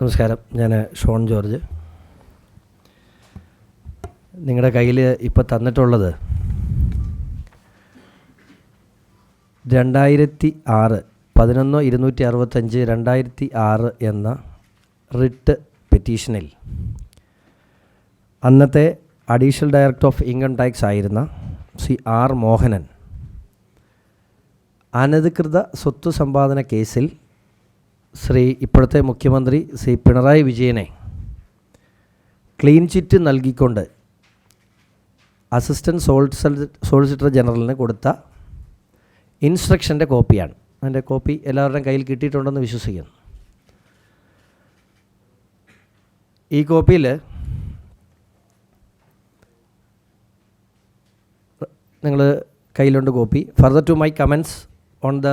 നമസ്കാരം. ഞാൻ ഷോൺ ജോർജ്. നിങ്ങളുടെ കയ്യിൽ ഇപ്പോൾ തന്നിട്ടുള്ളത് രണ്ടായിരത്തി ആറ് പതിനൊന്ന് ഇരുന്നൂറ്റി അറുപത്തഞ്ച് രണ്ടായിരത്തി ആറ് എന്ന റിട്ട് പെറ്റീഷനിൽ അന്നത്തെ additional director of income tax ആയിരുന്ന സി ആർ മോഹനൻ അനധികൃത സ്വത്ത് സമ്പാദന കേസിൽ ശ്രീ ഇപ്പോഴത്തെ മുഖ്യമന്ത്രി ശ്രീ പിണറായി വിജയനെ ക്ലീൻ ചിറ്റ് നൽകിക്കൊണ്ട് അസിസ്റ്റന്റ് സോളിസി സോളിസിറ്റർ ജനറലിന് കൊടുത്ത ഇൻസ്ട്രക്ഷന്റെ കോപ്പിയാണ്. അതിന്റെ കോപ്പി എല്ലാവരുടെയും കയ്യിൽ കിട്ടിയിട്ടുണ്ടെന്ന് വിശ്വസിക്കുന്നു. ഈ കോപ്പിയിൽ നിങ്ങൾ കയ്യിലുണ്ട് copy. Further to my comments on the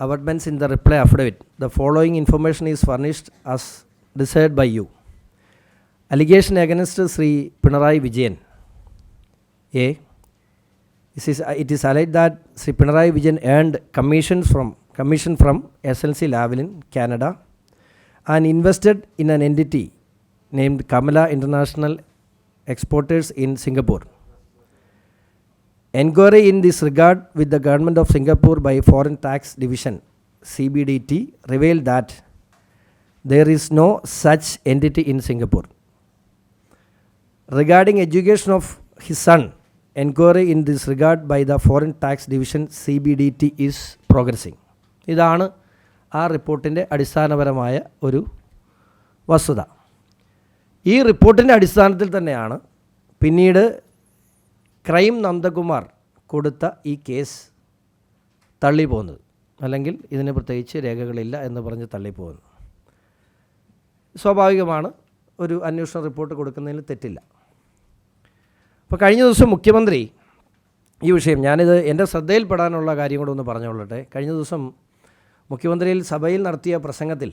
abutments in the reply affidavit, the following information is furnished as desired by you. Allegation against Sri Pinarayi Vijayan. A. It is alleged that Sri Pinarayi Vijayan earned commissions from commission from SLC Lavalin, Canada, and invested in an entity named Kamala International Exporters in Singapore. Enquiry in this regard with the Government of Singapore by Foreign Tax Division CBDT revealed that there is no such entity in Singapore. Regarding education of his son, enquiry in this regard by the Foreign Tax Division CBDT is progressing. ഇതാണ് ആ റിപ്പോർട്ടിന്റെ അടിസ്ഥാനപരമായ ഒരു വസ്തുത ഈ റിപ്പോർട്ടിന്റെ അടിസ്ഥാനത്തിൽ തന്നെയാണ് പിന്നീട് ക്രൈം നന്ദകുമാർ കൊടുത്ത ഈ കേസ് തള്ളിപ്പോകുന്നത്. അല്ലെങ്കിൽ ഇതിന് പ്രത്യേകിച്ച് രേഖകളില്ല എന്ന് പറഞ്ഞ് തള്ളിപ്പോകുന്നു സ്വാഭാവികമാണ് ഒരു അന്വേഷണ റിപ്പോർട്ട് കൊടുക്കുന്നതിൽ തെറ്റില്ല. അപ്പോൾ കഴിഞ്ഞ ദിവസം മുഖ്യമന്ത്രി ഈ വിഷയം ഞാനിത് എന്റെ ശ്രദ്ധയിൽപ്പെടാനുള്ള കാര്യം കൂടെ ഒന്ന് പറഞ്ഞുകൊള്ളട്ടെ. കഴിഞ്ഞ ദിവസം മുഖ്യമന്ത്രിയിൽ സഭയിൽ നടത്തിയ പ്രസംഗത്തിൽ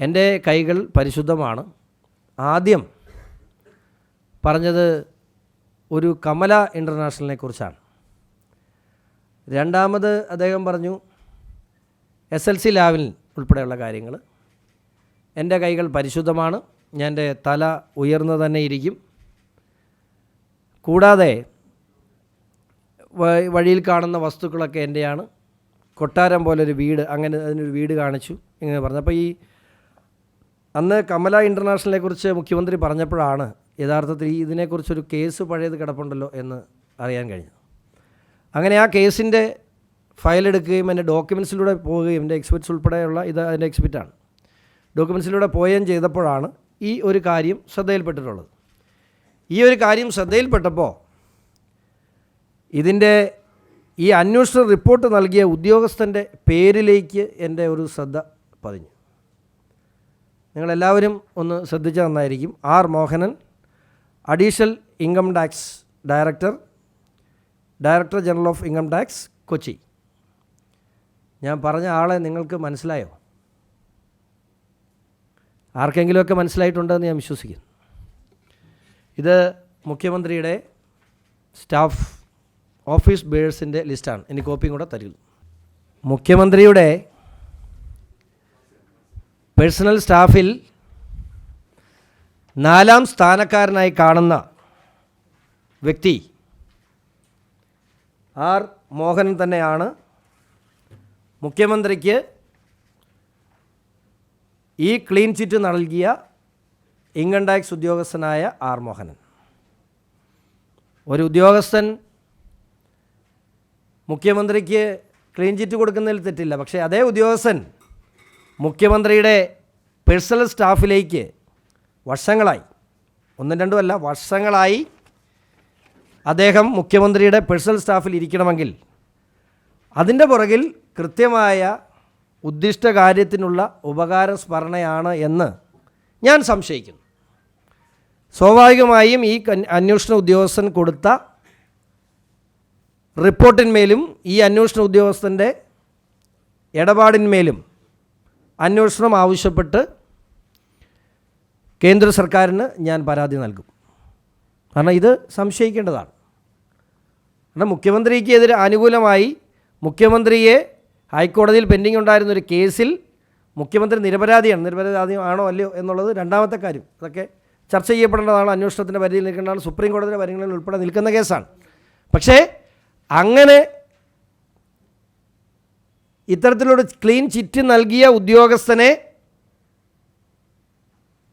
എന്റെ കൈകൾ പരിശുദ്ധമാണ്. ആദ്യം പറഞ്ഞത് ഒരു കമല ഇന്റർനാഷണലിനെ കുറിച്ചാണ്. രണ്ടാമത് അദ്ദേഹം പറഞ്ഞു എസ് എൽ സി ലാവിൽ ഉൾപ്പെടെയുള്ള കാര്യങ്ങൾ. എന്റെ കൈകൾ പരിശുദ്ധമാണ് ഞാൻ എന്റെ തല ഉയർന്നു തന്നെ ഇരിക്കും. കൂടാതെ വഴിയിൽ കാണുന്ന വസ്തുക്കളൊക്കെ എന്റെയാണ്. കൊട്ടാരം പോലൊരു വീട് അങ്ങനെ അതിനൊരു വീട് കാണിച്ചു ഇങ്ങനെ പറഞ്ഞു. അപ്പോൾ ഈ അന്ന് കമല ഇന്റർനാഷണലിനെ കുറിച്ച് മുഖ്യമന്ത്രി പറഞ്ഞപ്പോഴാണ് യഥാർത്ഥത്തിൽ ഇതിനെക്കുറിച്ചൊരു കേസ് പഴയത് കിടപ്പുണ്ടല്ലോ എന്ന് അറിയാൻ കഴിഞ്ഞു അങ്ങനെ ആ കേസിന്റെ ഫയൽ എടുക്കുകയും എന്റെ ഡോക്യുമെൻസിലൂടെ പോവുകയും എന്റെ എക്സ്പെറ്റ്സ് ഉൾപ്പെടെയുള്ള ഇത് അതിന്റെ എക്സ്പെറ്റാണ് ഡോക്യുമെൻസിലൂടെ പോവുകയും ചെയ്തപ്പോഴാണ് ഈ ഒരു കാര്യം ശ്രദ്ധയിൽപ്പെട്ടിട്ടുള്ളത്. ഈ ഒരു കാര്യം ശ്രദ്ധയിൽപ്പെട്ടപ്പോൾ ഇതിന്റെ ഈ അന്വേഷണ റിപ്പോർട്ട് നൽകിയ ഉദ്യോഗസ്ഥന്റെ പേരിലേക്ക് എന്റെ ഒരു ശ്രദ്ധ പതിഞ്ഞു. നിങ്ങളെല്ലാവരും ഒന്ന് ശ്രദ്ധിച്ച നന്നായിരിക്കും. R. Mohanan additional income tax director director general of income tax Kochi. ഞാൻ പറഞ്ഞ ആളെ നിങ്ങൾക്ക് മനസ്സിലായോ? ആർക്കെങ്കിലുമൊക്കെ മനസ്സിലായിട്ടുണ്ടെന്ന് ഞാൻ വിശ്വസിക്കുന്നു. ഇത് മുഖ്യമന്ത്രിയുടെ സ്റ്റാഫ് ഓഫീസ് ബേഴ്സിന്റെ ലിസ്റ്റാണ്. ഇനി കോപ്പിയും കൂടെ തരുന്നു മുഖ്യമന്ത്രിയുടെ പേഴ്സണൽ സ്റ്റാഫിൽ നാലാം സ്ഥാനക്കാരനായി കാണുന്ന വ്യക്തി ആർ മോഹൻ തന്നെയാണ്. മുഖ്യമന്ത്രിക്ക് ഈ ക്ലീൻ ചിറ്റ് നൽകിയ ഇൻകം ടാക്സ് ഉദ്യോഗസ്ഥനായ ആർ മോഹനൻ. ഒരു ഉദ്യോഗസ്ഥൻ മുഖ്യമന്ത്രിക്ക് ക്ലീൻ ചിറ്റ് കൊടുക്കുന്നതിൽ തെറ്റില്ല. പക്ഷേ അതേ ഉദ്യോഗസ്ഥൻ മുഖ്യമന്ത്രിയുടെ പേഴ്സണൽ സ്റ്റാഫിലേക്ക് വർഷങ്ങളായി ഒന്നും രണ്ടും അല്ല വർഷങ്ങളായി അദ്ദേഹം മുഖ്യമന്ത്രിയുടെ പേഴ്സണൽ സ്റ്റാഫിൽ ഇരിക്കണമെങ്കിൽ അതിന്റെ പുറകിൽ കൃത്യമായ ഉദ്ദിഷ്ട കാര്യത്തിനുള്ള ഉപകാര സ്മരണയാണ് എന്ന് ഞാൻ സംശയിക്കുന്നു. സ്വാഭാവികമായും ഈ അന്വേഷണ ഉദ്യോഗസ്ഥൻ കൊടുത്ത റിപ്പോർട്ടിന്മേലും ഈ അന്വേഷണ ഉദ്യോഗസ്ഥന്റെ ഇടപാടിന്മേലും അന്വേഷണം ആവശ്യപ്പെട്ട് കേന്ദ്ര സർക്കാരിന് ഞാൻ പരാതി നൽകും. കാരണം ഇത് സംശയിക്കേണ്ടതാണ്. കാരണം മുഖ്യമന്ത്രിക്ക് എതിരെ അനുകൂലമായി മുഖ്യമന്ത്രിയെ ഹൈക്കോടതിയിൽ പെൻഡിംഗ് ഉണ്ടായിരുന്ന ഒരു കേസിൽ മുഖ്യമന്ത്രി നിരപരാധിയാണ്. നിരപരാധി ആണോ അല്ലയോ എന്നുള്ളത് രണ്ടാമത്തെ കാര്യം. അതൊക്കെ ചർച്ച ചെയ്യപ്പെടേണ്ടതാണ് അന്വേഷണത്തിന്റെ പരിധിയിൽ നിൽക്കേണ്ടതാണ് സുപ്രീം കോടതിയുടെ പരിഗണനയിൽ ഉൾപ്പെടെ നിൽക്കുന്ന കേസാണ്. പക്ഷേ അങ്ങനെ ഇത്തരത്തിലൊരു ക്ലീൻ ചിറ്റ് നൽകിയ ഉദ്യോഗസ്ഥനെ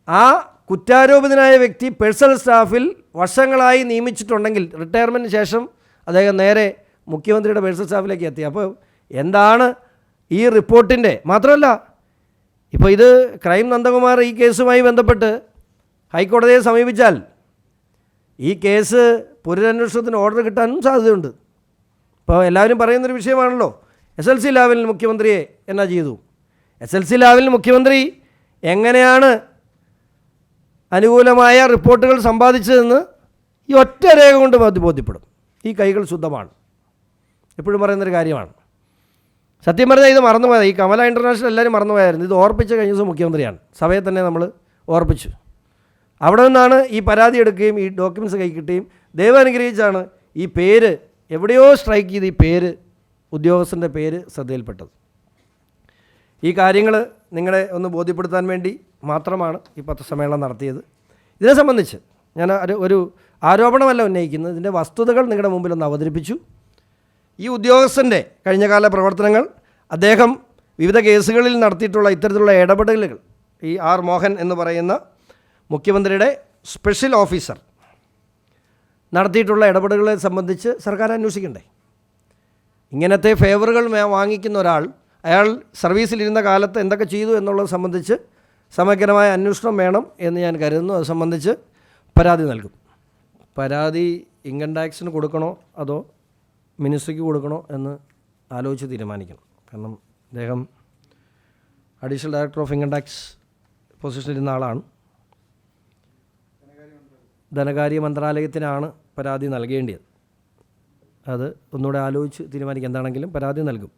ആ കുറ്റാരോപിതനായ വ്യക്തി പേഴ്സണൽ സ്റ്റാഫിൽ വർഷങ്ങളായി നിയമിച്ചിട്ടുണ്ടെങ്കിൽ റിട്ടയർമെന്റിന് ശേഷം അദ്ദേഹം നേരെ മുഖ്യമന്ത്രിയുടെ പേഴ്സണൽ സ്റ്റാഫിലേക്ക് എത്തി. അപ്പോൾ എന്താണ് ഈ റിപ്പോർട്ടിന്റെ? മാത്രമല്ല ഇപ്പോൾ ഇത് ക്രൈം നന്ദകുമാർ ഈ കേസുമായി ബന്ധപ്പെട്ട് ഹൈക്കോടതിയെ സമീപിച്ചാൽ ഈ കേസ് പുനരന്വേഷണത്തിന് ഓർഡർ കിട്ടാനും സാധ്യതയുണ്ട്. ഇപ്പോൾ എല്ലാവരും പറയുന്നൊരു വിഷയമാണല്ലോ എസ് എൽ സി ലാവലിൽ മുഖ്യമന്ത്രിയെ എന്നാ ചെയ്തു? എസ് എൽ സി ലാവലിൽ മുഖ്യമന്ത്രി എങ്ങനെയാണ് അനുകൂലമായ റിപ്പോർട്ടുകൾ സമ്പാദിച്ചതെന്ന് ഈ ഒറ്റ രേഖ കൊണ്ട് ബോധ്യ- ബോധ്യപ്പെടും. ഈ കൈകൾ ശുദ്ധമാണ്. എപ്പോഴും പറയുന്നൊരു കാര്യമാണ്. സത്യം പറഞ്ഞാൽ ഇത് മറന്നുപോയത്. ഈ കമല ഇന്റർനാഷണൽ എല്ലാവരും മറന്നുപോയായിരുന്നു. ഇത് ഓർപ്പിച്ച കഴിഞ്ഞ ദിവസം മുഖ്യമന്ത്രിയാണ്. സഭയെ തന്നെ നമ്മൾ ഓർപ്പിച്ചു. അവിടെ നിന്നാണ് ഈ പരാതി എടുക്കുകയും ഈ ഡോക്യുമെന്റ്സ് കൈ കിട്ടുകയും ദൈവം അനുഗ്രഹിച്ചാണ് ഈ പേര് എവിടെയോ സ്ട്രൈക്ക് ചെയ്ത് ഈ പേര് ഉദ്യോഗസ്ഥന്റെ പേര് ശ്രദ്ധയിൽപ്പെട്ടത്. ഈ കാര്യങ്ങൾ നിങ്ങളെ ഒന്ന് ബോധ്യപ്പെടുത്താൻ വേണ്ടി മാത്രമാണ് ഈ പത്രസമ്മേളനം നടത്തിയത്. ഇതിനെ സംബന്ധിച്ച് ഞാൻ ഒരു ഒരു ആരോപണമല്ല ഉന്നയിക്കുന്നത്. ഇതിന്റെ വസ്തുതകൾ നിങ്ങളുടെ മുമ്പിൽ ഒന്ന് അവതരിപ്പിച്ചു. ഈ ഉദ്യോഗസ്ഥന്റെ കഴിഞ്ഞകാല പ്രവർത്തനങ്ങൾ അദ്ദേഹം വിവിധ കേസുകളിൽ നടത്തിയിട്ടുള്ള ഇത്തരത്തിലുള്ള ഇടപെടലുകൾ ഈ ആർ മോഹൻ എന്ന് പറയുന്ന മുഖ്യമന്ത്രിയുടെ സ്പെഷ്യൽ ഓഫീസർ നടത്തിയിട്ടുള്ള ഇടപെടലുകളെ സംബന്ധിച്ച് സർക്കാർ അന്വേഷിക്കണ്ടേ? ഇങ്ങനത്തെ ഫേവറുകൾ വാങ്ങിക്കുന്ന ഒരാൾ അയാൾ സർവീസിലിരുന്ന കാലത്ത് എന്തൊക്കെ ചെയ്തു എന്നുള്ളത് സംബന്ധിച്ച് സമഗ്രമായ അന്വേഷണം വേണം എന്ന് ഞാൻ കരുതുന്നു. അത് സംബന്ധിച്ച് പരാതി നൽകും. പരാതി ഇൻകം ടാക്സിന് കൊടുക്കണോ അതോ മിനിസ്ട്രിക്ക് കൊടുക്കണോ എന്ന് ആലോചിച്ച് തീരുമാനിക്കണം. കാരണം അദ്ദേഹം additional director of income tax പൊസിഷനിൽ ഇരുന്ന ആളാണ്. ധനകാര്യ മന്ത്രാലയത്തിനാണ് പരാതി നൽകേണ്ടത് അത് ഒന്നുകൂടെ ആലോചിച്ച് തീരുമാനിക്കുക എന്താണെങ്കിലും പരാതി നൽകും.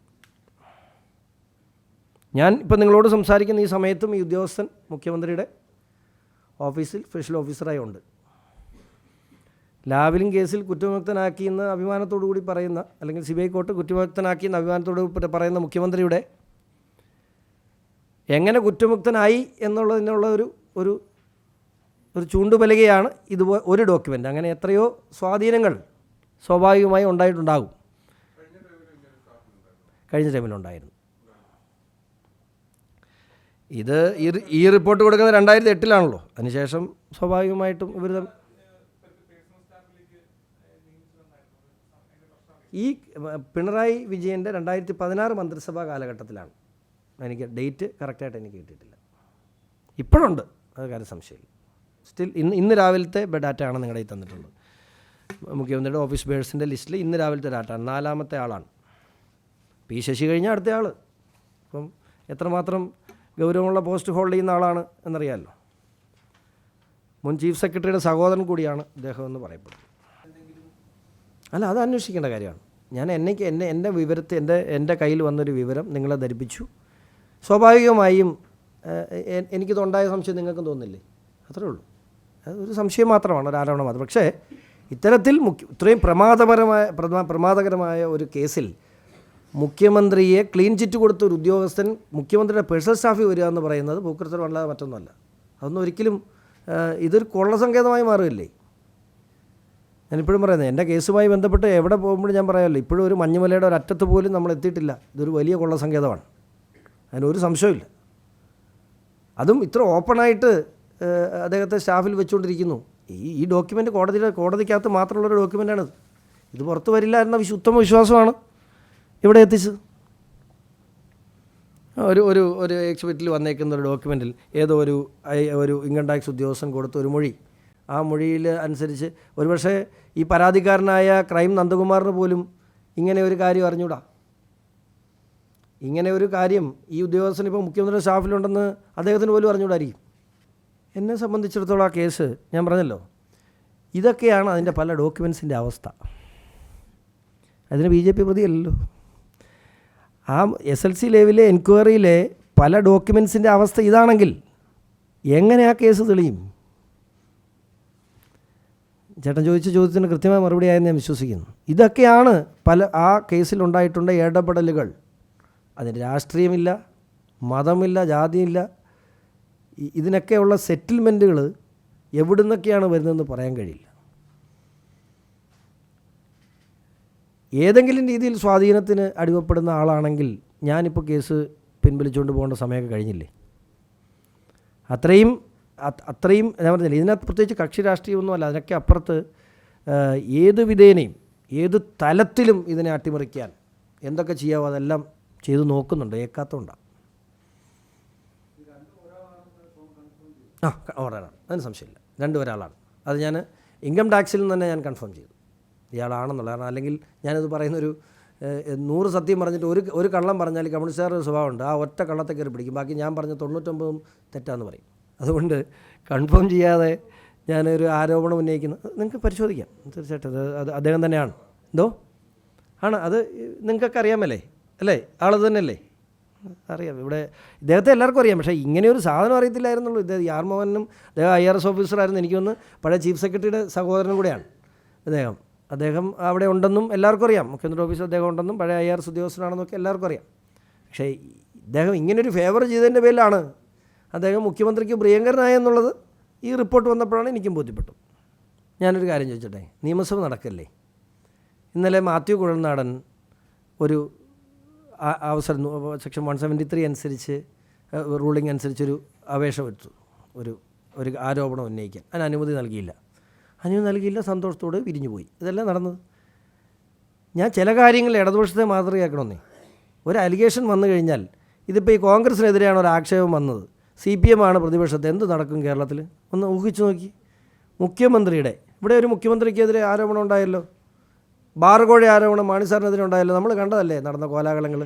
ഞാൻ ഇപ്പം നിങ്ങളോട് സംസാരിക്കുന്ന ഈ സമയത്തും ഈ ഉദ്യോഗസ്ഥൻ മുഖ്യമന്ത്രിയുടെ ഓഫീസിൽ സ്പെഷ്യൽ ഓഫീസറായി ഉണ്ട്. ലാവലിംഗ് കേസിൽ കുറ്റവിമുക്തനാക്കിയെന്ന് അഭിമാനത്തോടു കൂടി പറയുന്ന അല്ലെങ്കിൽ സി ബി ഐ കോർട്ട് കുറ്റവിമുക്തനാക്കിയെന്ന് അഭിമാനത്തോടു കൂടി പറയുന്ന മുഖ്യമന്ത്രിയുടെ എങ്ങനെ കുറ്റമുക്തനായി എന്നുള്ളതിനുള്ള ഒരു ഒരു ഒരു ചൂണ്ടുപലകയാണ് ഇതുപോലെ ഒരു ഡോക്യുമെന്റ്. അങ്ങനെ എത്രയോ സ്വാധീനങ്ങൾ സ്വാഭാവികമായി ഉണ്ടായിട്ടുണ്ടാകും. കഴിഞ്ഞ ടൈമിലുണ്ടായിരുന്നു ഇത് ഈ ഈ റിപ്പോർട്ട് കൊടുക്കുന്നത് രണ്ടായിരത്തി എട്ടിലാണല്ലോ അതിനുശേഷം സ്വാഭാവികമായിട്ടും ഇവർ ഈ പിണറായി വിജയന്റെ രണ്ടായിരത്തി പതിനാറ് മന്ത്രിസഭാ കാലഘട്ടത്തിലാണ്. എനിക്ക് ഡേറ്റ് കറക്റ്റായിട്ട് എനിക്ക് കിട്ടിയിട്ടില്ല. ഇപ്പോഴുണ്ട്. അത് കാര്യം സംശയമില്ല. സ്റ്റിൽ ഇന്ന് ഇന്ന് രാവിലത്തെ ഡാറ്റ ആണ് നിങ്ങളുടെ ഈ തന്നിട്ടുള്ളത്. മുഖ്യമന്ത്രിയുടെ ഓഫീസ് ബേഴ്സിന്റെ ലിസ്റ്റിൽ ഇന്ന് രാവിലത്തെ ഡാറ്റ നാലാമത്തെ ആളാണ്. പി ശശി കഴിഞ്ഞാൽ അടുത്ത ആൾ അപ്പം എത്രമാത്രം ഗൗരവമുള്ള പോസ്റ്റ് ഹോൾഡ് ചെയ്യുന്ന ആളാണ് എന്നറിയാമല്ലോ മുൻ ചീഫ് സെക്രട്ടറിയുടെ സഹോദരൻ കൂടിയാണ് ഇദ്ദേഹം എന്ന് പറയപ്പെടുന്നത്. അല്ല അത് അന്വേഷിക്കേണ്ട കാര്യമാണ്. ഞാൻ എന്നേക്ക് എന്നെ എന്റെ വിവരത്തെ എന്റെ എന്റെ കയ്യിൽ വന്നൊരു വിവരം നിങ്ങളെ ധരിപ്പിച്ചു. സ്വാഭാവികമായും എനിക്കിതുണ്ടായ സംശയം നിങ്ങൾക്കും തോന്നില്ലേ? അത്രേ ഉള്ളൂ. ഒരു സംശയം മാത്രമാണ് ഒരു ആരോപണം മാത്രം. പക്ഷേ ഇത്തരത്തിൽ മുഖ്യ ഇത്രയും പ്രമാദപരമായ പ്രമാദകരമായ ഒരു കേസിൽ മുഖ്യമന്ത്രിയെ ക്ലീൻ ചിറ്റ് കൊടുത്ത ഒരു ഉദ്യോഗസ്ഥൻ മുഖ്യമന്ത്രിയുടെ പേഴ്സണൽ സ്റ്റാഫിൽ വരിക എന്ന് പറയുന്നത് പൂക്കൃത്തരമല്ലാതെ മറ്റൊന്നുമല്ല. അതൊന്നും ഒരിക്കലും ഇതൊരു ഇതൊരു കൊള്ളസങ്കേതമായി മാറില്ലേ ഞാനിപ്പോഴും പറയുന്നത് എന്റെ കേസുമായി ബന്ധപ്പെട്ട് എവിടെ പോകുമ്പോഴും ഞാൻ പറയാമല്ലോ ഇപ്പോഴും ഒരു മഞ്ഞുമലയുടെ ഒരു അറ്റത്ത് പോലും നമ്മൾ എത്തിയിട്ടില്ല. ഇതൊരു വലിയ കൊള്ള കൊള്ളസങ്കേതമാണ് അതിനൊരു സംശയമില്ല അതും ഇത്ര ഓപ്പണായിട്ട് അദ്ദേഹത്തെ സ്റ്റാഫിൽ വെച്ചുകൊണ്ടിരിക്കുന്നു. ഈ ഈ ഡോക്യുമെന്റ് കോടതിയുടെ കോടതിക്കകത്ത് മാത്രമുള്ളൊരു ഡോക്യുമെന്റാണിത് ഇത്. പുറത്ത് വരില്ല എന്ന വിശുദ്ധമ വിശ്വാസമാണ് ഇവിടെ എത്തിച്ചത്. ഒരു ഒരു ഒരു എക്സിബിറ്റിൽ വന്നേക്കുന്ന ഒരു ഡോക്യുമെന്റിൽ ഏതോ ഒരു ഒരു ഇൻകം ടാക്സ് ഉദ്യോഗസ്ഥൻ കൊടുത്ത ഒരു മൊഴി. ആ മൊഴിയിൽ അനുസരിച്ച് ഒരുപക്ഷെ ഈ പരാതിക്കാരനായ ക്രൈം നന്ദകുമാറിന് പോലും ഇങ്ങനെ ഒരു കാര്യം അറിഞ്ഞൂടാ. ഇങ്ങനെ ഒരു കാര്യം ഈ ഉദ്യോഗസ്ഥൻ ഇപ്പോൾ മുഖ്യമന്ത്രിയുടെ സ്റ്റാഫിലുണ്ടെന്ന് അദ്ദേഹത്തിന് പോലും അറിഞ്ഞൂടായിരിക്കും. എന്നെ സംബന്ധിച്ചിടത്തോളം ആ കേസ് ഞാൻ പറഞ്ഞല്ലോ. ഇതൊക്കെയാണ് അതിന്റെ പല ഡോക്യുമെൻസിന്റെ അവസ്ഥ. അതിന് ബി ജെ പി പ്രതിയല്ലല്ലോ. ആ എസ് എൽ സി ലെവലിലെ എൻക്വയറിയിലെ പല ഡോക്യുമെൻസിന്റെ അവസ്ഥ ഇതാണെങ്കിൽ എങ്ങനെ ആ കേസ് തെളിയും? ചേട്ടൻ ചോദിച്ച ചോദ്യത്തിന് കൃത്യമായ മറുപടി ആയെന്ന് ഞാൻ വിശ്വസിക്കുന്നു. ഇതൊക്കെയാണ് പല ആ കേസിലുണ്ടായിട്ടുള്ള ഇടപെടലുകൾ. അതിന് രാഷ്ട്രീയമില്ല മതമില്ല ജാതിയില്ല ഇതിനൊക്കെയുള്ള സെറ്റിൽമെന്റുകൾ എവിടുന്നൊക്കെയാണ് വരുന്നതെന്ന് പറയാൻ കഴിയില്ല. ഏതെങ്കിലും രീതിയിൽ സ്വാധീനത്തിന് അടിവപ്പെടുന്ന ആളാണെങ്കിൽ ഞാനിപ്പോൾ കേസ് പിൻവലിച്ചുകൊണ്ട് പോകേണ്ട സമയമൊക്കെ കഴിഞ്ഞില്ലേ? അത്രയും അത്- അത്രയും ഞാൻ പറഞ്ഞില്ല ഇതിനകത്ത് പ്രത്യേകിച്ച് കക്ഷി രാഷ്ട്രീയമൊന്നുമല്ല അതിനൊക്കെ അപ്പുറത്ത് ഏത് വിധേനയും ഏത് തലത്തിലും ഇതിനെ അട്ടിമറിക്കാൻ എന്തൊക്കെ ചെയ്യാവോ അതെല്ലാം ചെയ്തു നോക്കുന്നുണ്ട് ഏക്കാത്തതുകൊണ്ടാണ് ആ ഓർഡറാണ് അതിന് സംശയമില്ല. രണ്ട് ഒരാളാണ് അത് ഞാൻ ഇൻകം ടാക്സിൽ നിന്ന് തന്നെ ഞാൻ കൺഫേം ചെയ്തു. ഇയാളാണെന്നുള്ള കാരണം അല്ലെങ്കിൽ ഞാനിത് പറയുന്നൊരു നൂറ് സത്യം പറഞ്ഞിട്ട് ഒരു ഒരു കള്ളം പറഞ്ഞാൽ കമ്മ്യൂണിസ്റ്റുകാരുടെ സ്വഭാവമുണ്ട്. ആ ഒറ്റ കള്ളത്തെ കയറി പിടിക്കും. ബാക്കി ഞാൻ പറഞ്ഞ തൊണ്ണൂറ്റൊമ്പതും തെറ്റാന്ന് പറയും. അതുകൊണ്ട് കൺഫേം ചെയ്യാതെ ഞാനൊരു ആരോപണം ഉന്നയിക്കുന്നു. നിങ്ങൾക്ക് പരിശോധിക്കാം. തീർച്ചയായിട്ടും അത് അത് അദ്ദേഹം തന്നെയാണ്. എന്തോ? ആണ്. അത് നിങ്ങൾക്കൊക്കെ അറിയാമല്ലേ അല്ലേ? ആളത് തന്നെയല്ലേ? അറിയാം. ഇവിടെ ഇദ്ദേഹത്തെ എല്ലാവർക്കും അറിയാം. പക്ഷേ ഇങ്ങനെ ഒരു സാധനം അറിയത്തില്ലായിരുന്നുള്ളൂ. ഇദ്ദേഹം ആർ മോഹനും അദ്ദേഹം ഐ ആർ എസ് ഓഫീസറായിരുന്നു. എനിക്കൊന്ന് പഴയ ചീഫ് സെക്രട്ടറിയുടെ സഹോദരനും കൂടെയാണ് അദ്ദേഹം. അദ്ദേഹം അവിടെ ഉണ്ടെന്നും എല്ലാവർക്കും അറിയാം. മുഖ്യമന്ത്രി ഓഫീസിൽ അദ്ദേഹം ഉണ്ടെന്നും പഴയ ഐ ആർ എസ് ഉദ്യോഗസ്ഥനാണെന്നൊക്കെ എല്ലാവർക്കും അറിയാം. പക്ഷേ ഇദ്ദേഹം ഇങ്ങനൊരു ഫേവർ ചെയ്തതിന്റെ പേരിലാണ് അദ്ദേഹം മുഖ്യമന്ത്രിക്ക് പ്രിയങ്കരനായെന്നുള്ളത് ഈ റിപ്പോർട്ട് വന്നപ്പോഴാണ് എനിക്കും ബോധ്യപ്പെട്ടു. ഞാനൊരു കാര്യം ചോദിച്ചോട്ടെ? നിയമസഭ നടക്കല്ലേ? ഇന്നലെ മാത്യു കുഴൽനാടൻ ഒരു അവസരം സെക്ഷൻ വൺ സെവന്റി ത്രീ അനുസരിച്ച് റൂളിംഗ് അനുസരിച്ചൊരു അപേക്ഷ ഒരു ഒരു ആരോപണം ഉന്നയിക്കാൻ. അതിന് അനുമതി നൽകിയില്ല. അനുമതി നൽകിയില്ല സന്തോഷത്തോടെ പിരിഞ്ഞു പോയി. ഇതെല്ലാം നടന്നത്? ഞാൻ ചില കാര്യങ്ങൾ ഇടതുപക്ഷത്തെ മാതൃകയാക്കണമെന്നേ. ഒരു അലിഗേഷൻ വന്നു കഴിഞ്ഞാൽ ഇതിപ്പോൾ ഈ കോൺഗ്രസിനെതിരെയാണ് ഒരു ആക്ഷേപം വന്നത്. സി പി എം ആണ് പ്രതിപക്ഷത്തെ എന്ത് നടക്കും കേരളത്തിൽ ഒന്ന് ഊഹിച്ചു നോക്കി. മുഖ്യമന്ത്രിയുടെ ഇവിടെ ഒരു മുഖ്യമന്ത്രിക്കെതിരെ ആരോപണം ഉണ്ടായല്ലോ. ബാർകോഴ ആരോപണം മാണി സാറിനെതിരെ നമ്മൾ കണ്ടതല്ലേ നടന്ന കോലാഹലങ്ങൾ.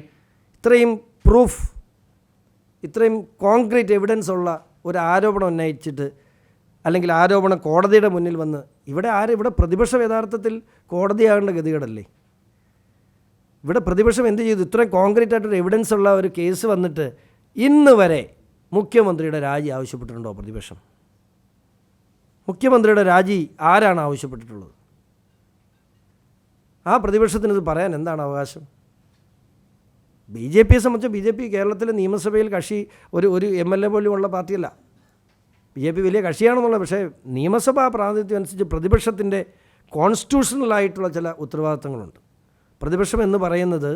ഇത്രയും പ്രൂഫ് ഇത്രയും കോൺക്രീറ്റ് എവിഡൻസ് ഉള്ള ഒരു ആരോപണം ഉന്നയിച്ചിട്ട് അല്ലെങ്കിൽ ആരോപണം കോടതിയുടെ മുന്നിൽ വന്ന് ഇവിടെ ആരും ഇവിടെ പ്രതിപക്ഷം യഥാർത്ഥത്തിൽ കോടതിയാകേണ്ട ഗതികേടല്ലേ? ഇവിടെ പ്രതിപക്ഷം എന്ത് ചെയ്തു? ഇത്രയും കോൺക്രീറ്റ് ആയിട്ടൊരു എവിഡൻസ് ഉള്ള ഒരു കേസ് വന്നിട്ട് ഇന്ന് വരെ മുഖ്യമന്ത്രിയുടെ രാജി ആവശ്യപ്പെട്ടിട്ടുണ്ടോ പ്രതിപക്ഷം? മുഖ്യമന്ത്രിയുടെ രാജി ആരാണ് ആവശ്യപ്പെട്ടിട്ടുള്ളത്? ആ പ്രതിപക്ഷത്തിന് ഇത് പറയാൻ എന്താണ് അവകാശം? ബി ജെ പിയെ സംബന്ധിച്ച് ബി ജെ പി കേരളത്തിലെ നിയമസഭയിൽ കക്ഷി ഒരു ഒരു എം എൽ എ പോലും ഉള്ള പാർട്ടിയല്ല. ബി ജെ പി വലിയ കക്ഷിയാണെന്നുള്ള പക്ഷേ നിയമസഭാ പ്രാതിനിധ്യം അനുസരിച്ച് പ്രതിപക്ഷത്തിന്റെ കോൺസ്റ്റിറ്റ്യൂഷണലായിട്ടുള്ള ചില ഉത്തരവാദിത്തങ്ങളുണ്ട്. പ്രതിപക്ഷം എന്ന് പറയുന്നത്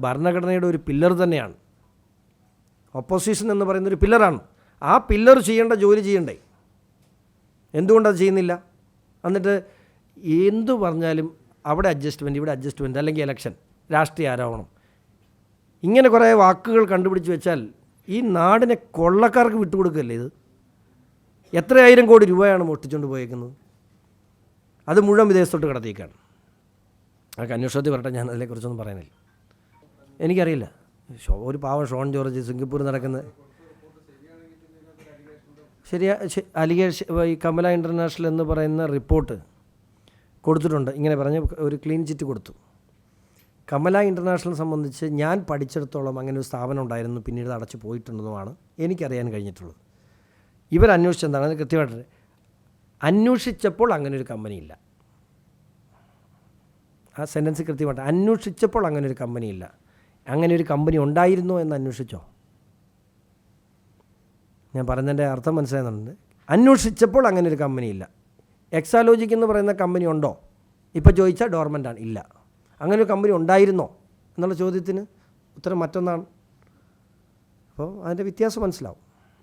ഭരണഘടനയുടെ ഒരു പില്ലർ തന്നെയാണ്. ഒപ്പോസിഷൻ എന്ന് പറയുന്ന ഒരു പില്ലറാണ്. ആ പില്ലർ ചെയ്യേണ്ട ജോലി ചെയ്യണ്ടേ? എന്തുകൊണ്ടത് ചെയ്യുന്നില്ല? എന്നിട്ട് എന്തു പറഞ്ഞാലും അവിടെ അഡ്ജസ്റ്റ്മെന്റ് ഇവിടെ അഡ്ജസ്റ്റ്മെന്റ് അല്ലെങ്കിൽ ഇലക്ഷൻ രാഷ്ട്രീയ ആരോപണം. ഇങ്ങനെ കുറേ വാക്കുകൾ കണ്ടുപിടിച്ച് വെച്ചാൽ ഈ നാടിനെ കൊള്ളക്കാർക്ക് വിട്ടുകൊടുക്കുകയല്ലേ ഇത്? എത്രയായിരം കോടി രൂപയാണ് മോഷ്ടിച്ചുകൊണ്ട് പോയേക്കുന്നത്? അത് മുഴുവൻ വിദേശത്തോട്ട് കടത്തിയേക്കാണ്. അതൊക്കെ അന്വേഷണത്തിൽ വരട്ടെ ഞാൻ അതിനെക്കുറിച്ചൊന്നും പറയുന്നില്ല. എനിക്കറിയില്ല. ഷോ ഒരു പാവം ഷോൺ ജോർജ് സിംഗപ്പൂർ നടക്കുന്ന ശരിയാ അലിഗേഷ് ഈ കമല ഇന്റർനാഷണൽ എന്ന് പറയുന്ന റിപ്പോർട്ട് കൊടുത്തിട്ടുണ്ട്. ഇങ്ങനെ പറഞ്ഞ് ഒരു ക്ലീൻ ചിറ്റ് കൊടുത്തു. കമല ഇന്റർനാഷണൽ സംബന്ധിച്ച് ഞാൻ പഠിച്ചിടത്തോളം അങ്ങനെ ഒരു സ്ഥാപനം ഉണ്ടായിരുന്നു പിന്നീട് അടച്ചു പോയിട്ടുണ്ടെന്നുമാണ് എനിക്കറിയാൻ കഴിഞ്ഞിട്ടുള്ളത്. ഇവർ അന്വേഷിച്ചെന്താണ് അത് കൃത്യമായിട്ട് അന്വേഷിച്ചപ്പോൾ അങ്ങനെ ഒരു കമ്പനി ഇല്ല. ആ സെന്റൻസ് കൃത്യമായിട്ട് അന്വേഷിച്ചപ്പോൾ അങ്ങനെ ഒരു കമ്പനി ഇല്ല. അങ്ങനെ ഒരു കമ്പനി ഉണ്ടായിരുന്നോ എന്ന് അന്വേഷിച്ചോ? ഞാൻ പറഞ്ഞതിന്റെ അർത്ഥം മനസ്സിലാകുന്നുണ്ട്. അന്വേഷിച്ചപ്പോൾ അങ്ങനെ ഒരു കമ്പനിയില്ല എക്സാലോജിക് എന്ന് പറയുന്ന കമ്പനി ഉണ്ടോ? ഇപ്പോൾ ചോദിച്ചാൽ ഡോർമെന്റാണ് ഇല്ല. അങ്ങനെ ഒരു കമ്പനി ഉണ്ടായിരുന്നോ? എന്നുള്ള ചോദ്യത്തിന് ഉത്തരം മറ്റൊന്നാണ്. അപ്പോൾ അതിന്റെ വ്യത്യാസം മനസ്സിലാവും.